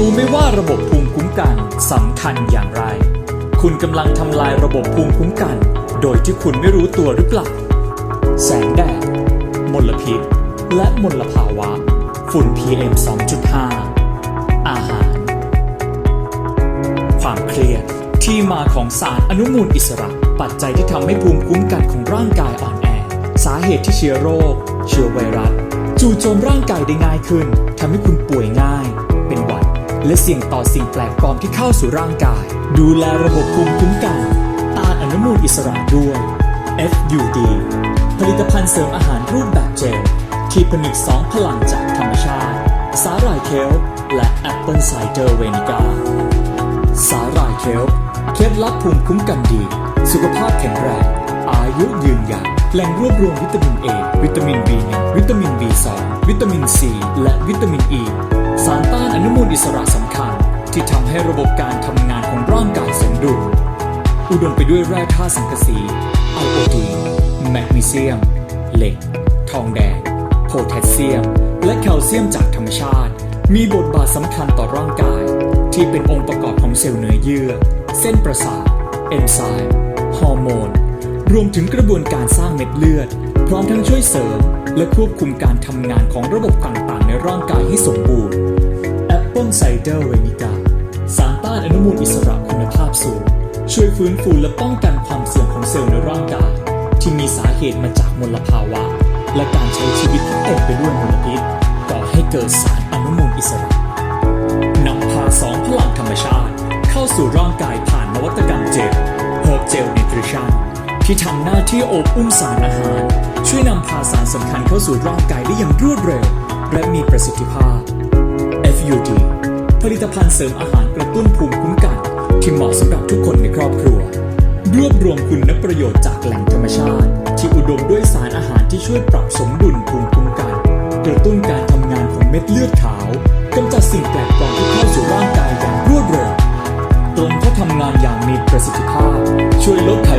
รู้ไหมว่าระบบภูมิคุ้มกันสำคัญอย่างไร คุณกำลังทำลายระบบภูมิคุ้มกัน โดยที่คุณไม่รู้ตัวหรือเปล่า แสงแดด มลพิษ และมลภาวะ ฝุ่น PM 2.5 อาหาร ความเครียดที่มาของสารอนุมูลอิสระ ปัจจัยที่ทำให้ภูมิคุ้มกันของร่างกายอ่อนแอ สาเหตุที่เชื้อโรค เชื้อไวรัสจู่โจมร่างกายได้ง่ายขึ้นทำให้คุณป่วยง่าย และเสี่ยงต่อสิ่งแปลกปลอมที่เข้าสู่ร่างกาย ดูแลระบบภูมิคุ้มกันต้านอนุมูลอิสระด้วย FUD ผลิตภัณฑ์เสริมอาหารรูปแบบเจลที่ผนึกสองพลังจากธรรมชาติ สาหร่ายเคลและแอปเปิลไซเดอร์เวนิก้าสาหร่ายเคลเคล็ดลับภูมิคุ้มกันดี สุขภาพแข็งแรง อายุยืนยาวแหล่งรวบรวมวิตามิน A วิตามิน B1 วิตามิน B2 วิตามิน C และวิตามิน E สารต้านอนุมูลอิสระสำคัญ ที่ทำให้ระบบการทำงานของร่างกายสมดุล อุดมไปด้วยแร่ธาตุสังกะสีไอโอดีนแมกนีเซียม เหล็ก ทองแดง โพแทสเซียม และแคลเซียมจากธรรมชาติ มีบทบาทสำคัญต่อร่างกาย ที่เป็นองค์ประกอบของเซลล์เนื้อเยื่อ เส้นประสาท เอนไซม์ ฮอร์โมน รวมถึงกระบวนการสร้างเม็ดเลือด พร้อมทั้งช่วยเสริม และควบคุมการทำงานของระบบต่างๆ ในร่างกายให้สมบูรณ์แอปเปิลไซเดอร์เวนิกาสารต้านอนุมูลอิสระคุณภาพสูง ช่วยฟื้นฟูและป้องกันความเสื่อมของเซลล์ในร่างกาย ที่มีสาเหตุมาจากมลภาวะ และการใช้ชีวิตที่เต็มไปด้วยมลพิษก่อให้เกิดสารอนุมูลอิสระนำพาสองพลังธรรมชาติ เข้าสู่ร่างกายผ่านนวัตกรรมเจล Herb Gel Nutrition ที่ ที่ทำหน้าที่โอบอุ้มสารอาหาร ช่วยนำพาสารสำคัญเข้าสู่ร่างกายได้อย่างรวดเร็ว และมีประสิทธิภาพ FUD ผลิตภัณฑ์เสริมอาหารกระตุ้นภูมิคุ้มกัน ที่เหมาะสำหรับทุกคนในครอบครัว รวบรวมคุณประโยชน์จากแหล่งธรรมชาติ ที่อุดมด้วยสารอาหารที่ช่วยปรับสมดุลภูมิคุ้มกัน กระตุ้นการทำงานของเม็ดเลือดขาวกำจัดสิ่งแปลกปลอมที่เข้าสู่ร่างกายอย่างรวดเร็วตรงเข้าทำงานอย่างมีประสิทธิภาพ ช่วยลดไข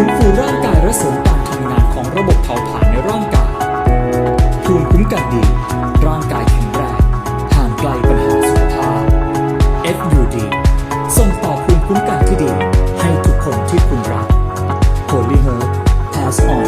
ฟื้นฟูร่างกายและเสริมการทำงานของระบบเผาผลาญในร่างกายภูมิคุ้มกันดี ร่างกายแข็งแรงห่างไกลปัญหาสุขภาพ FUD ส่งต่อภูมิคุ้มกันที่ดี ให้ทุกคนที่คุณรัก Holy Heart Pass On